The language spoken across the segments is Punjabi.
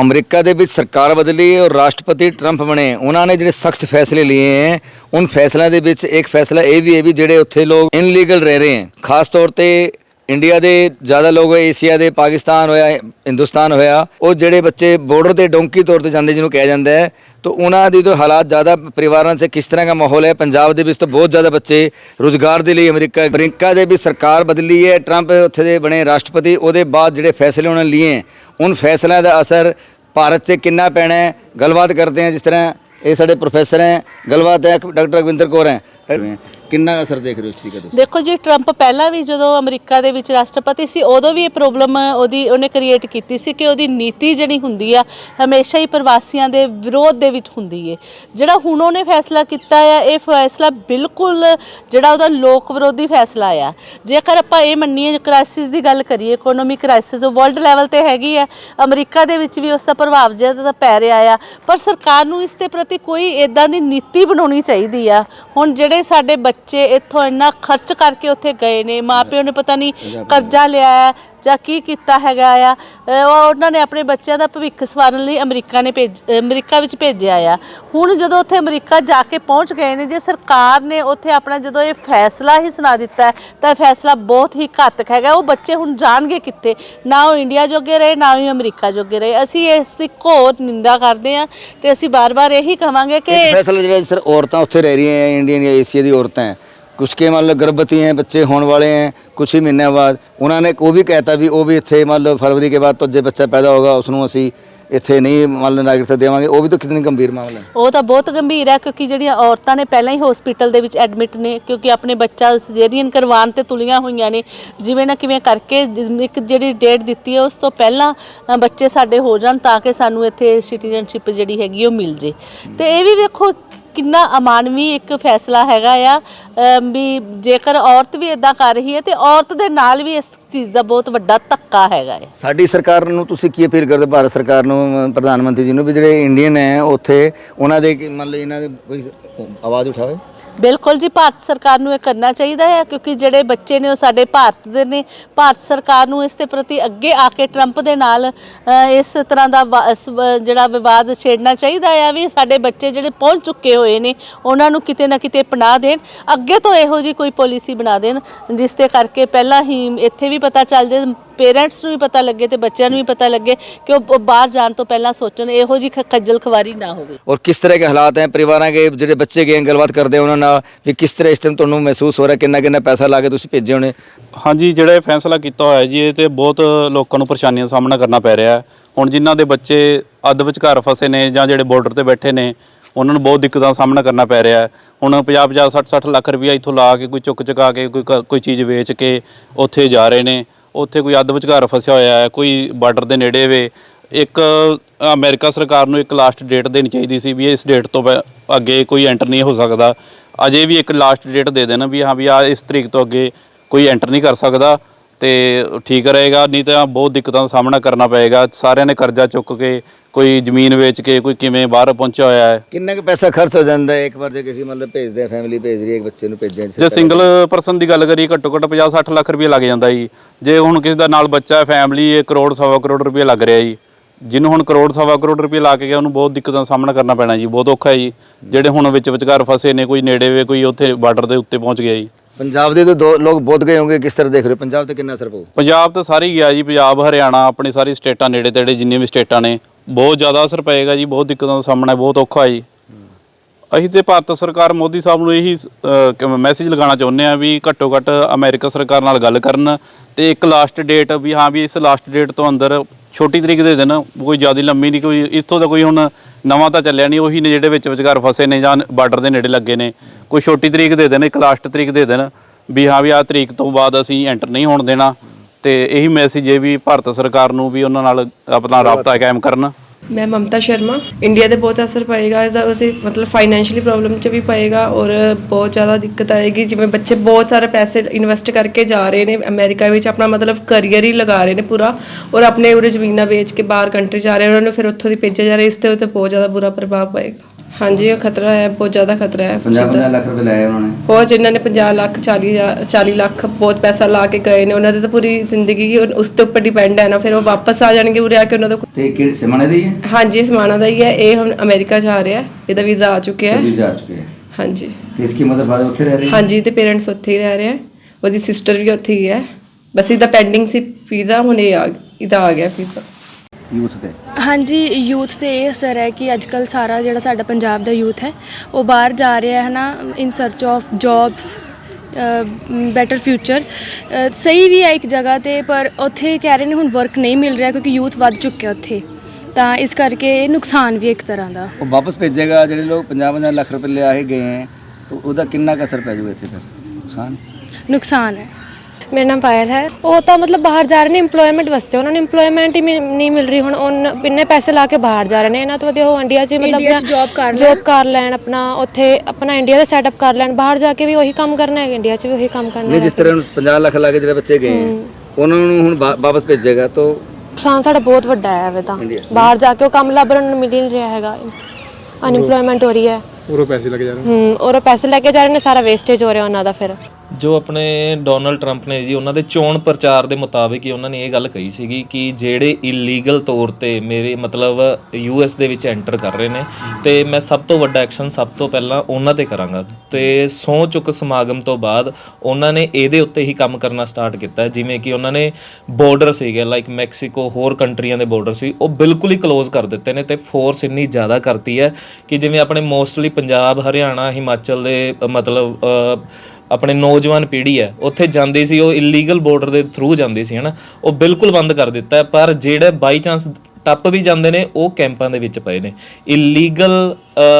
ਅਮਰੀਕਾ ਦੇ ਵਿੱਚ ਸਰਕਾਰ ਬਦਲੀ ਔਰ ਰਾਸ਼ਟਰਪਤੀ ਟਰੰਪ ਬਣੇ, ਉਹਨਾਂ ਨੇ ਜਿਹੜੇ ਸਖਤ ਫੈਸਲੇ ਲਏ ਹੈ ਉਹਨਾਂ ਫੈਸਲਿਆਂ ਦੇ ਵਿੱਚ ਇੱਕ ਫੈਸਲਾ ਇਹ ਵੀ ਹੈ ਵੀ ਜਿਹੜੇ ਉੱਥੇ ਲੋਕ ਇਨਲੀਗਲ ਰਹਿ ਰਹੇ ਹਨ ਖਾਸ ਤੌਰ ਤੇ ਇੰਡੀਆ ਦੇ ਜ਼ਿਆਦਾ ਲੋਕ ਹੋਏ ਏਸ਼ੀਆ ਦੇ ਪਾਕਿਸਤਾਨ ਹੋਇਆ ਹਿੰਦੁਸਤਾਨ ਹੋਇਆ ਉਹ ਜਿਹੜੇ ਬੱਚੇ ਬਾਰਡਰ ਤੇ ਡੋਂਕੀ ਤੌਰ ਤੇ ਜਾਂਦੇ ਜਿਹਨੂੰ ਕਿਹਾ ਜਾਂਦਾ ਹੈ ਤਾਂ ਉਹਨਾਂ ਦੀ ਤਾਂ ਹਾਲਾਤ ਜ਼ਿਆਦਾ ਪਰਿਵਾਰਾਂ 'ਚ ਕਿਸ ਤਰ੍ਹਾਂ ਦਾ ਮਾਹੌਲ ਹੈ? ਪੰਜਾਬ ਦੇ ਵਿੱਚ ਤਾਂ ਬਹੁਤ ਜ਼ਿਆਦਾ ਬੱਚੇ ਰੋਜ਼ਗਾਰ ਦੇ ਲਈ ਅਮਰੀਕਾ ਅਮਰੀਕਾ ਦੇ ਵੀ ਸਰਕਾਰ ਬਦਲੀ ਹੈ ਟਰੰਪ ਉੱਥੇ ਦੇ ਬਣੇ ਰਾਸ਼ਟਰਪਤੀ ਉਹਦੇ ਬਾਅਦ ਜਿਹੜੇ ਫੈਸਲੇ ਉਹਨਾਂ ਨੇ ਲਏ ਹੈ, ਫੈਸਲਿਆਂ ਦਾ ਅਸਰ ਭਾਰਤ 'ਤੇ ਕਿੰਨਾ ਪੈਣਾ ਹੈ? ਗੱਲਬਾਤ ਕਰਦੇ ਹਾਂ ਜਿਸ ਤਰ੍ਹਾਂ ਇਹ ਸਾਡੇ ਪ੍ਰੋਫੈਸਰ ਹੈ ਗੱਲਬਾਤ ਹੈ ਡਾਕਟਰ ਅਗਵਿੰਦਰ ਕੌਰ ਹੈ। ਕਿੰਨਾ ਅਸਰ ਦੇਖ ਰਹੇ ਹੋ ਇਸ ਚੀਜ਼ ਦਾ ਦੇਖੋ ਜੀ ਟਰੰਪ ਪਹਿਲਾਂ ਵੀ ਜਦੋਂ ਅਮਰੀਕਾ ਦੇ ਵਿੱਚ ਰਾਸ਼ਟਰਪਤੀ ਸੀ, ਉਦੋਂ ਵੀ ਇਹ ਪ੍ਰੋਬਲਮ ਉਹਦੀ, ਉਹਨੇ ਕ੍ਰੀਏਟ ਕੀਤੀ ਸੀ ਕਿ ਉਹਦੀ ਨੀਤੀ ਜਿਹੜੀ ਹੁੰਦੀ ਆ, ਹਮੇਸ਼ਾ ਹੀ ਪ੍ਰਵਾਸੀਆਂ ਦੇ ਵਿਰੋਧ ਦੇ ਵਿੱਚ ਹੁੰਦੀ ਏ। ਜਿਹੜਾ ਹੁਣ ਉਹਨੇ ਫੈਸਲਾ ਕੀਤਾ ਆ, ਇਹ ਫੈਸਲਾ ਬਿਲਕੁਲ ਜਿਹੜਾ ਉਹਦਾ ਲੋਕ ਵਿਰੋਧੀ ਫੈਸਲਾ ਆ। ਜੇਕਰ ਆਪਾਂ ਇਹ ਮੰਨੀਏ ਕ੍ਰਾਈਸਿਸ ਦੀ ਗੱਲ ਕਰੀਏ ਇਕਨੋਮਿਕ ਕ੍ਰਾਈਸਿਸ ਉਹ ਵਰਲਡ ਲੈਵਲ ਤੇ ਹੈਗੀ ਆ, ਅਮਰੀਕਾ ਦੇ ਵਿੱਚ ਵੀ ਉਸ ਦਾ ਪ੍ਰਭਾਵ ਜਿਹੜਾ ਤਾਂ ਪੈ ਰਿਹਾ ਆ, ਪਰ ਸਰਕਾਰ ਨੂੰ ਇਸ ਦੇ ਪ੍ਰਤੀ ਕੋਈ ਇਦਾਂ ਦੀ ਨੀਤੀ ਬਣਾਉਣੀ ਚਾਹੀਦੀ ਆ। ਹੁਣ ਜਿਹੜੇ ਸਾਡੇ ਬੱਚੇ ਇੱਥੋਂ ਇੰਨਾ ਖਰਚ ਕਰਕੇ ਉੱਥੇ ਗਏ ਨੇ ਮਾਪਿਓ ਨੇ ਪਤਾ ਨਹੀਂ ਕਰਜ਼ਾ ਲਿਆ ਹੈ ਜਾਂ ਕੀ ਕੀਤਾ ਹੈਗਾ ਆ ਉਹ ਉਹਨਾਂ ਨੇ ਆਪਣੇ ਬੱਚਿਆਂ ਦਾ ਭਵਿੱਖ ਸਵਾਰਨ ਲਈ ਅਮਰੀਕਾ ਨੇ ਭੇਜ ਅਮਰੀਕਾ ਵਿੱਚ ਭੇਜਿਆ ਆ। ਹੁਣ ਜਦੋਂ ਉੱਥੇ ਅਮਰੀਕਾ ਜਾ ਕੇ ਪਹੁੰਚ ਗਏ ਨੇ ਜੇ ਸਰਕਾਰ ਨੇ ਉੱਥੇ ਆਪਣਾ ਜਦੋਂ ਇਹ ਫੈਸਲਾ ਹੀ ਸੁਣਾ ਦਿੱਤਾ ਹੈ, ਤਾਂ ਇਹ ਫੈਸਲਾ ਬਹੁਤ ਹੀ ਘਾਤਕ ਹੈਗਾ। ਉਹ ਬੱਚੇ ਹੁਣ ਜਾਣਗੇ ਕਿੱਥੇ? ਨਾ ਉਹ ਇੰਡੀਆ ਜੋਗੇ ਰਹੇ ਨਾ ਹੀ ਅਮਰੀਕਾ ਜੋਗੇ ਰਹੇ। ਅਸੀਂ ਇਸ ਦੀ ਘੋਰ ਨਿੰਦਾ ਕਰਦੇ ਹਾਂ ਤੇ ਅਸੀਂ ਬਾਰ-ਬਾਰ ਇਹੀ ਕਹਾਂਗੇ ਕਿ ਫੈਸਲਾ ਜਿਹੜਾ ਤਰ੍ਹਾਂ ਔਰਤਾਂ ਉੱਥੇ ਰਹਿ ਰਹੀਆਂ ਇੰਡੀਅਨ ਜਾਂ ਏਸ਼ੀਆ ਦੀ ਔਰਤਾਂ ਹੈ। ਕੁਛ ਕੇ ਮੰਨ ਲਓ ਗਰਭਵਤੀ ਹੈ, ਬੱਚੇ ਹੋਣ ਵਾਲੇ ਹੈ, ਕੁਛ ਹੀ ਮਹੀਨਿਆਂ ਬਾਅਦ। ਉਹਨਾਂ ਨੇ ਉਹ ਵੀ ਕਹਿਤਾ ਵੀ ਉਹ ਵੀ ਇੱਥੇ ਮੰਨ ਲਓ ਫਰਵਰੀ ਕੇ ਬਾਅਦ ਤੋਂ ਜੇ ਬੱਚਾ ਪੈਦਾ ਹੋਗਾ ਉਸ ਅਸੀਂ ਇੱਥੇ ਨਹੀਂ ਮੰਨ ਲਓ ਨਾਗਰਿਕਤਾ ਦੇਵਾਂਗੇ। ਉਹ ਵੀ ਤਾਂ ਕਿਤਨੀ ਗੰਭੀਰ ਮਾਮਲਾ ਹੈ। ਉਹ ਤਾਂ ਬਹੁਤ ਗੰਭੀਰ ਹੈ ਕਿਉਂਕਿ ਜਿਹੜੀਆਂ ਔਰਤਾਂ ਨੇ ਪਹਿਲਾਂ ਹੀ ਹਸਪੀਟਲ ਦੇ ਵਿੱਚ ਐਡਮਿਟ ਨੇ, ਕਿਉਂਕਿ ਆਪਣੇ ਬੱਚਾ ਸਿਜ਼ੇਰੀਅਨ ਕਰਵਾਉਣ ਤੇ ਤੁਲੀਆਂ ਹੋਈਆਂ ਨੇ। ਜਿਵੇਂ ਨਾ ਕਿਵੇਂ ਕਰਕੇ ਇੱਕ ਜਿਹੜੀ ਡੇਟ ਦਿੱਤੀ ਹੈ, ਉਸ ਤੋਂ ਪਹਿਲਾਂ ਬੱਚੇ ਸਾਡੇ ਹੋ ਜਾਣ ਤਾਂ ਕਿ ਸਾਨੂੰ ਇੱਥੇ ਸਿਟੀਜ਼ਨਸ਼ਿਪ ਜਿਹੜੀ ਹੈਗੀ ਉਹ ਮਿਲ ਜੇ। ਤੇ ਇਹ ਵੀ ਵੇਖੋ ਕਿੰਨਾ ਅਮਾਨਵੀ ਇੱਕ ਫੈਸਲਾ ਹੈਗਾ ਆ ਵੀ ਜੇਕਰ ਔਰਤ ਵੀ ਇਦਾਂ ਕਰ ਰਹੀ ਹੈ ਤੇ ਔਰਤ ਦੇ ਨਾਲ ਵੀ ਇਸ ਚੀਜ਼ ਦਾ ਬਹੁਤ ਵੱਡਾ ਧੱਕਾ ਹੈਗਾ ਹੈ ਸਾਡੀ ਸਰਕਾਰ ਨੂੰ ਤੁਸੀਂ ਕੀ ਅਪੀਲ ਕਰਦੇ ਭਾਰਤ ਸਰਕਾਰ ਨੂੰ, ਪ੍ਰਧਾਨ ਮੰਤਰੀ ਜੀ ਨੂੰ ਵੀ ਜਿਹੜੇ ਇੰਡੀਅਨ ਹੈ, ਉੱਥੇ ਉਹਨਾਂ ਦੇ ਕੀ ਮੰਨ ਲਓ ਇਹਨਾਂ ਦੇ ਕੋਈ ਆਵਾਜ਼ ਉਠਾਵੇ। ਬਿਲਕੁਲ ਜੀ, ਭਾਰਤ ਸਰਕਾਰ ਨੂੰ ਇਹ ਕਰਨਾ ਚਾਹੀਦਾ ਹੈ ਕਿਉਂਕਿ ਜਿਹੜੇ ਬੱਚੇ ਨੇ ਉਹ ਸਾਡੇ ਭਾਰਤ ਦੇ ਨੇ। ਭਾਰਤ ਸਰਕਾਰ ਨੂੰ ਇਸ ਦੇ ਪ੍ਰਤੀ ਅੱਗੇ ਆ ਕੇ ਟਰੰਪ ਦੇ ਨਾਲ ਇਸ ਤਰ੍ਹਾਂ ਦਾ ਵਾ- ਜਿਹੜਾ ਵਿਵਾਦ ਛੇੜਨਾ ਚਾਹੀਦਾ ਆ ਵੀ ਸਾਡੇ ਬੱਚੇ ਜਿਹੜੇ ਪਹੁੰਚ ਚੁੱਕੇ ਹੋਏ ਨੇ, ਉਹਨਾਂ ਨੂੰ ਕਿਤੇ ਨਾ ਕਿਤੇ ਪਨਾਹ ਦੇਣ। ਅੱਗੇ ਤੋਂ ਇਹੋ ਜੀ ਕੋਈ ਪਾਲਿਸੀ ਬਣਾ ਦੇਣ, ਜਿਸ ਦੇ ਕਰਕੇ ਪਹਿਲਾਂ ਹੀ ਇੱਥੇ ਵੀ ਪਤਾ ਚੱਲ ਜੇ ਪੇਰੈਂਟਸ ਨੂੰ ਵੀ ਪਤਾ ਲੱਗੇ ਤੇ ਬੱਚਿਆਂ ਨੂੰ ਵੀ ਪਤਾ ਲੱਗੇ ਕਿ ਉਹ ਬਾਹਰ ਜਾਣ ਤੋਂ ਪਹਿਲਾਂ ਸੋਚਣ ਇਹੋ ਜੀ ਖੱਜਲ ਖਵਾਰੀ ਨਾ ਹੋਵੇ। ਔਰ ਕਿਸ ਤਰ੍ਹਾਂ ਦੇ ਹਾਲਾਤ ਹੈ? ਪਰਿਵਾਰਾਂ ਦੇ ਜਿਹੜੇ ਬੱਚੇ ਗਏ ਗੱਲਬਾਤ ਕਰਦੇ ਉਹਨਾਂ ਨਾਲ ਵੀ ਕਿਸ ਤਰ੍ਹਾਂ ਇਸ ਟਾਈਮ ਤੁਹਾਨੂੰ ਮਹਿਸੂਸ ਹੋ ਰਿਹਾ? ਕਿੰਨਾ ਕਿੰਨਾ ਪੈਸਾ ਲਾ ਕੇ ਤੁਸੀਂ ਭੇਜੇ ਹੋਣੇ? ਹਾਂਜੀ ਜਿਹੜਾ ਇਹ ਫੈਸਲਾ ਕੀਤਾ ਹੋਇਆ ਜੀ ਇਹ ਤੇ ਬਹੁਤ ਲੋਕਾਂ ਨੂੰ ਪਰੇਸ਼ਾਨੀਆਂ ਦਾ ਸਾਹਮਣਾ ਕਰਨਾ ਪੈ ਰਿਹਾ ਹੁਣ ਜਿਨ੍ਹਾਂ ਦੇ ਬੱਚੇ ਅੱਧ ਵਿੱਚ ਘਰ ਫਸੇ ਨੇ ਜਾਂ ਜਿਹੜੇ ਬਾਰਡਰ ਤੇ ਬੈਠੇ ਨੇ ਉਹਨਾਂ ਨੂੰ ਬਹੁਤ ਦਿੱਕਤਾਂ ਦਾ ਸਾਹਮਣਾ ਕਰਨਾ ਪੈ ਰਿਹਾ ਹੁਣ 50 50 60 60 ਲੱਖ ਰੁਪਇਆ ਇੱਥੋਂ ਲਾ ਕੇ ਕੋਈ ਚੁੱਕ ਚੁਕਾ ਕੇ ਕੋਈ ਕੋਈ ਚੀਜ਼ ਵੇਚ ਕੇ ਉੱਥੇ ਜਾ ਰਹੇ ਨੇ। ਉੱਥੇ ਕੋਈ ਅੱਧ ਵਿਚਕਾਰ ਫਸਿਆ ਹੋਇਆ ਹੈ, ਕੋਈ ਬਾਰਡਰ ਦੇ ਨੇੜੇ ਵੇ। ਇੱਕ ਅਮਰੀਕਾ ਸਰਕਾਰ ਨੂੰ ਇੱਕ ਲਾਸਟ ਡੇਟ ਦੇਣੀ ਚਾਹੀਦੀ ਸੀ ਵੀ ਇਸ ਡੇਟ ਤੋਂ ਬੈ- ਅੱਗੇ ਕੋਈ ਐਂਟਰ ਨਹੀਂ ਹੋ ਸਕਦਾ। ਅਜੇ ਵੀ ਇੱਕ ਲਾਸਟ ਡੇਟ ਦੇ ਦੇਣਾ ਵੀ ਹਾਂ ਵੀ ਆ ਇਸ ਤਰੀਕ ਤੋਂ ਅੱਗੇ ਕੋਈ ਐਂਟਰ ਨਹੀਂ ਕਰ ਸਕਦਾ। ਤੇ ਠੀਕ ਰਹੇਗਾ ਨਹੀਂ ਤਾਂ ਬਹੁਤ ਦਿੱਕਤਾਂ ਦਾ ਸਾਹਮਣਾ ਕਰਨਾ ਪਏਗਾ। ਸਾਰਿਆਂ ਨੇ ਕਰਜ਼ਾ ਚੁੱਕ ਕੇ ਕੋਈ ਜ਼ਮੀਨ ਵੇਚ ਕੇ ਕੋਈ ਕਿਵੇਂ ਬਾਹਰ ਪਹੁੰਚਿਆ ਹੋਇਆ ਹੈ। ਕਿੰਨਾ ਕੁ ਪੈਸਾ ਖਰਚ ਹੋ ਜਾਂਦਾ ਹੈ? ਇੱਕ ਵਾਰ ਜੇ ਕਿਸੇ ਮਤਲਬ ਭੇਜਦੇ ਆ ਫੈਮਿਲੀ ਭੇਜ ਰਹੀ ਹੈ ਇੱਕ ਬੱਚੇ ਨੂੰ ਭੇਜਿਆ ਜੇ ਸਿੰਗਲ ਪਰਸਨ ਦੀ। ਗੱਲ ਕਰੀਏ ਘੱਟੋ ਘੱਟ 50 60 ਲੱਖ ਰੁਪਏ ਲੱਗ ਜਾਂਦਾ ਜੀ। ਜੇ ਹੁਣ ਕਿਸੇ ਦਾ ਨਾਲ ਬੱਚਾ ਹੈ ਫੈਮਿਲੀ ਇਹ ਕਰੋੜ ਸਵਾ ਕਰੋੜ ਰੁਪਏ ਲੱਗ ਰਿਹਾ ਜੀ। ਜਿਹਨੂੰ ਹੁਣ ਕਰੋੜ ਸਵਾ ਕਰੋੜ ਰੁਪਏ ਲਾ ਕੇ ਗਿਆ ਉਹਨੂੰ ਬਹੁਤ ਦਿੱਕਤਾਂ ਦਾ ਸਾਹਮਣਾ ਕਰਨਾ ਪੈਣਾ ਜੀ। ਬਹੁਤ ਔਖਾ ਹੈ ਜੀ। ਜਿਹੜੇ ਹੁਣ ਵਿੱਚ ਵਿਚਕਾਰ ਫਸੇ ਨੇ ਕੋਈ ਨੇੜੇ ਵੇ ਕੋਈ ਉੱਥੇ ਬਾਰਡਰ ਦੇ ਉੱਤੇ ਪਹੁੰਚ ਗਿਆ ਜੀ। ਪੰਜਾਬ ਦੇ ਤਾਂ ਦੋ ਲੋਕ ਬਹੁਤ ਗਏ ਹੋਣਗੇ ਕਿਸ ਤਰ੍ਹਾਂ ਦੇਖ ਰਹੇ ਹੋ? ਪੰਜਾਬ ਤੇ ਕਿੰਨਾ ਅਸਰ ਪਊ? ਪੰਜਾਬ ਤਾਂ ਸਾਰੇ ਹੀ ਗਿਆ ਜੀ ਪੰਜਾਬ ਹਰਿਆਣਾ ਆਪਣੀ ਸਾਰੀ ਸਟੇਟਾਂ ਨੇੜੇ ਤੇੜੇ ਜਿੰਨੀਆਂ ਵੀ ਸਟੇਟਾਂ ਨੇ ਬਹੁਤ ਜ਼ਿਆਦਾ ਅਸਰ ਪਏਗਾ ਜੀ ਬਹੁਤ ਦਿੱਕਤਾਂ ਦਾ ਸਾਹਮਣਾ ਬਹੁਤ ਔਖਾ ਹੈ। ਜੀ ਅਸੀਂ ਤੇ ਭਾਰਤ ਸਰਕਾਰ ਮੋਦੀ ਸਾਹਿਬ ਨੂੰ ਇਹੀ ਮੈਸੇਜ ਲਗਾਉਣਾ ਚਾਹੁੰਦੇ ਆ ਵੀ ਘੱਟੋ ਘੱਟ ਅਮਰੀਕਾ ਸਰਕਾਰ ਨਾਲ ਗੱਲ ਕਰਨ ਤੇ ਇੱਕ ਲਾਸਟ ਡੇਟ ਵੀ ਹਾਂ ਵੀ ਇਸ ਲਾਸਟ ਡੇਟ ਤੋਂ ਅੰਦਰ ਛੋਟੀ ਤਰੀਕ ਦੇ ਦੇਣ ਕੋਈ ਜ਼ਿਆਦਾ ਲੰਮੀ ਨਹੀਂ ਕੋਈ ਇਥੋਂ ਦਾ ਕੋਈ ਹੁਣ ਨਵਾਂ ਤਾਂ ਚੱਲਿਆ ਨਹੀਂ ਉਹੀ ਨੇ ਜਿਹੜੇ ਵਿੱਚ ਵਿਚਕਾਰ ਫਸੇ ਨੇ ਜਾਂ ਬਾਰਡਰ ਦੇ ਨੇੜੇ ਲੱਗੇ ਨੇ। ਕੋਈ ਛੋਟੀ ਤਰੀਕ ਦੇ ਦੇਣ ਇੱਕ ਲਾਸਟ ਤਰੀਕ ਦੇ ਦੇਣ ਵੀ ਹਾਂ ਵੀ ਆਹ ਤਰੀਕ ਤੋਂ ਬਾਅਦ ਅਸੀਂ ਐਂਟਰ ਨਹੀਂ ਹੋਣ ਦੇਣਾ। ਤੇ ਇਹੀ ਮੈਸੇਜ ਹੈ ਵੀ ਭਾਰਤ ਸਰਕਾਰ ਨੂੰ ਵੀ ਉਹਨਾਂ ਨਾਲ ਆਪਣਾ ਰਾਬਤਾ ਕਾਇਮ ਕਰਨ। ਮੈਂ ਮਮਤਾ ਸ਼ਰਮਾ। ਇੰਡੀਆ ਤੇ ਬਹੁਤ ਅਸਰ ਪਏਗਾ, ਇਹਦਾ ਉਹਦੇ ਮਤਲਬ ਫਾਈਨੈਂਸ਼ੀਅਲੀ ਪ੍ਰੋਬਲਮ ਚ ਵੀ ਪਏਗਾ ਔਰ ਬਹੁਤ ਜ਼ਿਆਦਾ ਦਿੱਕਤ ਆਏਗੀ। ਜਿਵੇਂ ਬੱਚੇ ਬਹੁਤ ਸਾਰੇ ਪੈਸੇ ਇਨਵੈਸਟ ਕਰਕੇ ਜਾ ਰਹੇ ਨੇ ਅਮਰੀਕਾ ਵਿੱਚ ਆਪਣਾ ਮਤਲਬ ਕਰੀਅਰ ਹੀ ਲਗਾ ਰਹੇ ਨੇ ਪੂਰਾ ਔਰ ਆਪਣੇ ਉਰੇ ਜ਼ਮੀਨਾਂ ਵੇਚ ਕੇ ਬਾਹਰ ਕੰਟਰੀ ਜਾ ਰਹੇ ਉਹਨਾਂ ਨੂੰ ਫਿਰ ਉੱਥੋਂ ਦੀ ਭੇਜਿਆ ਜਾ ਰਿਹਾ, ਇਸ ਤੇ ਉੱਤੇ ਬਹੁਤ ਜ਼ਿਆਦਾ ਬੁਰਾ ਪ੍ਰਭਾਵ ਪਏਗਾ। ਹਾਂਜੀ ਉਹ ਖਤਰਾ ਹੈ ਬਹੁਤ ਜ਼ਿਆਦਾ ਖਤਰਾ ਹੈ 50 50 ਲੱਖ ਰੁਪਏ ਲਾਏ ਉਹਨਾਂ ਨੇ। ਬਹੁਤ ਜਿਨ੍ਹਾਂ ਨੇ 50 ਲੱਖ 40 ਹਜ਼ਾਰ- 40 ਲੱਖ ਬਹੁਤ ਪੈਸਾ ਲਾ ਕੇ ਗਏ ਨੇ ਉਹਨਾਂ ਦੀ ਤਾਂ ਪੂਰੀ ਜ਼ਿੰਦਗੀ ਹੀ ਉਸ ਦੇ ਉੱਪਰ ਡਿਪੈਂਡ ਹੈ ਨਾ ਫਿਰ ਉਹ ਵਾਪਸ ਆ ਜਾਣਗੇ ਉਰੇ ਆ ਕੇ ਉਹਨਾਂ ਦਾ ਤੇ ਕਿਹੜੇ ਸਿਮਾਣੇ ਦੀ ਹੈ ਹਾਂਜੀ ਇਹ ਸਮਾਣਾ ਦਾ ਹੀ ਹੈ ਇਹ ਹੁਣ ਅਮਰੀਕਾ ਜਾ ਰਿਹਾ ਹੈ ਇਹਦਾ ਵੀਜ਼ਾ ਆ ਚੁੱਕਿਆ ਹੈ। ਵੀ ਜਾ ਚੁੱਕੇ ਹੈ। ਹਾਂਜੀ। ਤੇ ਇਸकी ਮਦਰ ਫਾਦਰ ਉੱਥੇ ਰਹਿ ਰਹੇ ਹੈ? ਹਾਂਜੀ ਤੇ ਪੇਰੈਂਟਸ ਉੱਥੇ ਹੀ ਰਹਿ ਰਹੇ ਹੈ ਉਹਦੀ ਸਿਸਟਰ ਵੀ ਉੱਥੇ ਹੀ ਹੈ। ਬਸ ਇਹਦਾ ਪੈਂਡਿੰਗ ਸੀ ਵੀਜ਼ਾ ਹੁਣ ਇਹ ਆ ਇਹਦਾ ਆ ਗਿਆ ਵੀਜ਼ਾ। ਯੂਥ ਤੇ ਹਾਂਜੀ ਯੂਥ ਤੇ ਇਹ ਅਸਰ ਹੈ ਕਿ ਅੱਜ ਕੱਲ ਸਾਰਾ ਜਿਹੜਾ ਸਾਡਾ ਪੰਜਾਬ ਦਾ ਯੂਥ ਹੈ ਉਹ ਬਾਹਰ ਜਾ ਰਿਹਾ ਹੈ ਨਾ in search of jobs better future ਸਹੀ ਵੀ ਹੈ ਇੱਕ ਜਗ੍ਹਾ ਤੇ ਪਰ ਉੱਥੇ ਕਹਿ ਰਹੇ ਨੇ ਹੁਣ ਵਰਕ ਨਹੀਂ ਮਿਲ ਰਿਹਾ ਕਿਉਂਕਿ ਯੂਥ ਵੱਧ ਚੁੱਕਿਆ ਉੱਥੇ। ਤਾਂ ਇਸ ਕਰਕੇ ਇਹ ਨੁਕਸਾਨ ਵੀ ਇੱਕ ਤਰ੍ਹਾਂ ਦਾ। ਉਹ ਵਾਪਸ ਭੇਜੇਗਾ ਜਿਹੜੇ ਲੋਕ 50 50 ਲੱਖ ਰੁਪਏ ਲਿਆ ਕੇ ਗਏ ਹੈ ਤਾਂ ਉਹਦਾ ਕਿੰਨਾ ਕੁ ਅਸਰ ਪੈ ਜਾਊਗਾ ਇੱਥੇ ਫਿਰ? ਨੁਕਸਾਨ? ਨੁਕਸਾਨ ਹੈ। ਮੇਰਾ ਨਾਮ ਪਾਇਲ ਹੈ। ਉਹ ਤਾਂ ਮਤਲਬ ਬਾਹਰ ਜਾ ਰਹੇ ਨੇ EMPLOYMENT ਵਾਸਤੇ। ਉਹਨਾਂ ਨੂੰ EMPLOYMENT ਹੀ ਮਿਲ- ਨਹੀਂ ਮਿਲ ਰਹੀ। ਹੁਣ ਉਹ ਇੰਨੇ ਪੈਸੇ ਲਾ ਕੇ ਬਾਹਰ ਜਾ ਰਹੇ ਨੇ। ਇਹਨਾਂ ਤੋਂ ਵਧੀਆ ਉਹ ਇੰਡੀਆ 'ਚ ਹੀ ਮਤਲਬ ਇੰਡੀਆ 'ਚ job ਕਰ ਲੈਣ। ਜੌਬ ਕਰ ਲੈਣ ਆਪਣਾ ਉੱਥੇ ਆਪਣਾ ਇੰਡੀਆ ਦਾ ਸੈਟਅਪ ਕਰ ਲੈਣ। ਬਾਹਰ ਜਾ ਕੇ ਵੀ ਉਹੀ ਕੰਮ ਕਰਨਾ ਹੈ ਇੰਡੀਆ 'ਚ ਵੀ ਉਹੀ ਕੰਮ ਕਰਨਾ ਨਹੀਂ ਹੈ ਜਿਸ ਤਰ੍ਹਾਂ ਹੁਣ 50 ਲੱਖ ਲਾ ਕੇ ਜਿਹੜੇ ਬੱਚੇ ਗਏ ਹੈ। ਉਹਨਾਂ ਨੂੰ ਹੁਣ ਵਾ- ਵਾਪਸ ਭੇਜੇਗਾ ਤਾਂ ਨੁਕਸਾਨ ਸਾਡਾ ਬਹੁਤ ਵੱਡਾ ਹੈ ਐਵੇਂ ਤਾਂ। ਬਾਹਰ ਜਾ ਕੇ ਉਹ ਕੰਮ ਲੱਭ ਰਹੇ ਉਹਨਾਂ ਨੂੰ ਮਿਲ ਹੀ ਨਹੀਂ ਰਿਹਾ ਹੈਗਾ। ਅਨਇੰਪਲੋਇਮੈਂਟ ਹੋ ਰਹੀ ਹੈ। ਉਰੋਂ ਪੈਸੇ ਲੱਗ ਜਾ ਰਹੇ ਹੂੰ ਔਰ ਉਹ ਪੈਸੇ ਲੈ ਕੇ ਜਾ ਰਹੇ ਨੇ ਸਾਰਾ ਵੇਸਟੇਜ ਹੋ ਰਿਹਾ ਉਹਨਾਂ ਦਾ ਫਿਰ। ਜੋ ਆਪਣੇ ਡੋਨਲਡ ਟਰੰਪ ਨੇ ਜੀ, ਉਹਨਾਂ ਦੇ ਚੋਣ ਪ੍ਰਚਾਰ ਦੇ ਮੁਤਾਬਿਕ ਹੀ ਉਹਨਾਂ ਨੇ ਇਹ ਗੱਲ ਕਹੀ ਸੀਗੀ ਕਿ ਜਿਹੜੇ ਇਲੀਗਲ ਤੌਰ ਤੇ ਮੇਰੇ ਮਤਲਬ ਯੂ ਯੂਐਸ ਦੇ ਵਿੱਚ ਐਂਟਰ ਕਰ ਰਹੇ ਨੇ ਤੇ ਮੈਂ ਸਭ ਤੋਂ ਵੱਡਾ ਐਕਸ਼ਨ ਸਭ ਤੋਂ ਪਹਿਲਾਂ ਉਹਨਾਂ ਤੇ ਕਰਾਂਗਾ। ਤੇ ਸਹੁੰ ਚੁੱਕ ਸਮਾਗਮ ਤੋਂ ਬਾਅਦ ਉਹਨਾਂ ਨੇ ਇਹਦੇ ਉੱਤੇ ਹੀ ਕੰਮ ਕਰਨਾ ਸਟਾਰਟ ਕੀਤਾ, ਜਿਵੇਂ ਕਿ ਉਹਨਾਂ ਨੇ ਬਾਰਡਰ ਸੀਗੇ ਲਾਈਕ ਮੈਕਸੀਕੋ ਹੋਰ ਕੰਟਰੀਆਂ ਦੇ ਬਾਰਡਰ ਸੀ, ਉਹ ਬਿਲਕੁਲ ਹੀ ਕਲੋਜ਼ ਕਰ ਦਿੱਤੇ ਨੇ ਤੇ ਫੋਰਸ ਇੰਨੀ ਜ਼ਿਆਦਾ ਕਰਤੀ ਹੈ ਕਿ ਜਿਵੇਂ ਆਪਣੇ ਮੋਸਟਲੀ ਪੰਜਾਬ, ਹਰਿਆਣਾ, ਹਿਮਾਚਲ ਦੇ ਮਤਲਬ ਆਪਣੇ ਨੌਜਵਾਨ ਪੀੜ੍ਹੀ ਹੈ, ਉੱਥੇ ਜਾਂਦੀ ਸੀ, ਉਹ ਇਲੀਗਲ ਬਾਰਡਰ ਦੇ ਥਰੂ ਜਾਂਦੀ ਸੀ, ਹਨਾ? ਉਹ ਬਿਲਕੁਲ ਬੰਦ ਕਰ ਦਿੱਤਾ ਹੈ, ਪਰ ਜਿਹੜੇ ਬਾਈ ਚਾਂਸ ਟੱਪ ਵੀ ਜਾਂਦੇ ਨੇ, ਉਹ ਕੈਂਪਾਂ ਦੇ ਵਿੱਚ ਪਏ ਨੇ। ਇਲੀਗਲ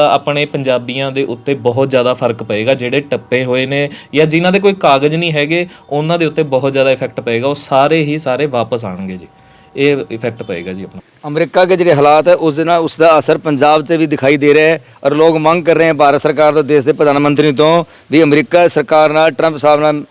ਆਪਣੇ ਪੰਜਾਬੀਆਂ ਦੇ ਉੱਤੇ ਬਹੁਤ ਜ਼ਿਆਦਾ ਫ਼ਰਕ ਪਏਗਾ, ਜਿਹੜੇ ਟੱਪੇ ਹੋਏ ਨੇ ਜਾਂ ਜਿਨ੍ਹਾਂ ਦੇ ਕੋਈ ਕਾਗਜ਼ ਨਹੀਂ ਹੈਗੇ, ਉਹਨਾਂ ਦੇ ਉੱਤੇ ਬਹੁਤ ਜ਼ਿਆਦਾ ਇਫੈਕਟ ਪਏਗਾ, ਉਹ ਸਾਰੇ ਹੀ ਸਾਰੇ ਵਾਪਸ ਆਣਗੇ ਜੀ। ਇਹ ਇਫੈਕਟ ਪਏਗਾ ਜੀ ਆਪਣਾ। ਅਮਰੀਕਾ ਦੇ ਜਿਹੜੇ ਹਾਲਾਤ ਹੈ, ਉਸ ਦੇ ਨਾਲ ਉਸ ਦਾ ਅਸਰ ਪੰਜਾਬ 'ਚ ਵੀ ਦਿਖਾਈ ਦੇ ਰਿਹਾ ਹੈ ਔਰ ਲੋਕ ਮੰਗ ਕਰ ਰਹੇ ਹਨ ਭਾਰਤ ਸਰਕਾਰ ਤੋਂ, ਦੇਸ਼ ਦੇ ਪ੍ਰਧਾਨ ਮੰਤਰੀ ਤੋਂ ਵੀ ਅਮਰੀਕਾ ਸਰਕਾਰ ਨਾਲ, ਟਰੰਪ ਸਾਹਿਬ ਨਾਲ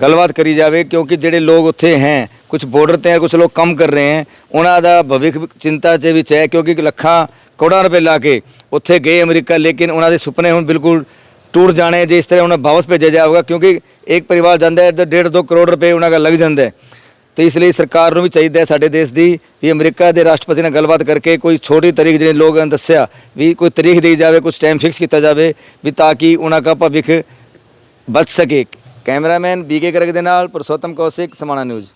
ਗੱਲਬਾਤ ਕਰੀ ਜਾਵੇ ਕਿਉਂਕਿ ਜਿਹੜੇ ਲੋਕ ਉੱਥੇ ਹੈ ਕੁਝ ਬਾਰਡਰ ਤੇ ਕੁਝ ਲੋਕ ਕੰਮ ਕਰ ਰਹੇ ਹੈ, ਉਹਨਾਂ ਦਾ ਭਵਿੱਖ ਚਿੰਤਾ 'ਚ ਵਿੱਚ ਹੈ ਕਿਉਂਕਿ ਲੱਖਾਂ ਕਰੋੜਾਂ ਰੁਪਏ ਲਾ ਕੇ ਉੱਥੇ ਗਏ ਅਮਰੀਕਾ, ਲੇਕਿਨ ਉਹਨਾਂ ਦੇ ਸੁਪਨੇ ਹੁਣ ਬਿਲਕੁਲ ਟੁੱਟ ਜਾਣੇ ਜਿਸ ਤਰ੍ਹਾਂ ਉਹਨਾਂ ਵਾਪਸ ਭੇਜਿਆ ਜਾਊਗਾ ਕਿਉਂਕਿ ਇੱਕ ਪਰਿਵਾਰ ਜਾਂਦਾ ਹੈ, ਤਾਂ 1.5 2 ਕਰੋੜ ਰੁਪਏ ਉਹਨਾਂ ਦਾ ਲੱਗ ਜਾਂਦਾ ਹੈ। ਤੇ ਇਸ ਲਈ ਸਰਕਾਰ ਨੂੰ ਵੀ ਚਾਹੀਦਾ ਹੈ ਸਾਡੇ ਦੇਸ਼ ਦੀ ਵੀ ਅਮਰੀਕਾ ਦੇ ਰਾਸ਼ਟਰਪਤੀ ਨਾਲ ਗੱਲਬਾਤ ਕਰਕੇ ਕੋਈ ਛੋਟੀ ਤਰੀਕ ਜਿਹੜੇ ਲੋਕਾਂ ਨੇ ਦੱਸਿਆ ਵੀ ਕੋਈ ਤਰੀਕ ਦੇਈ ਜਾਵੇ ਕੁਝ ਟਾਈਮ ਫਿਕਸ ਕੀਤਾ ਜਾਵੇ ਵੀ ਤਾਂ ਕਿ ਉਹਨਾਂ ਦਾ ਭਵਿੱਖ ਬਚ ਸਕੇ। ਕੈਮਰਾਮੈਨ ਬੀਕੇ ਕਰਕ ਦੇ ਨਾਲ, ਪੁਰਸ਼ੋਤਮ ਕੌਸ਼ਿਕ, ਸਮਾਣਾ ਨਿਊਜ਼।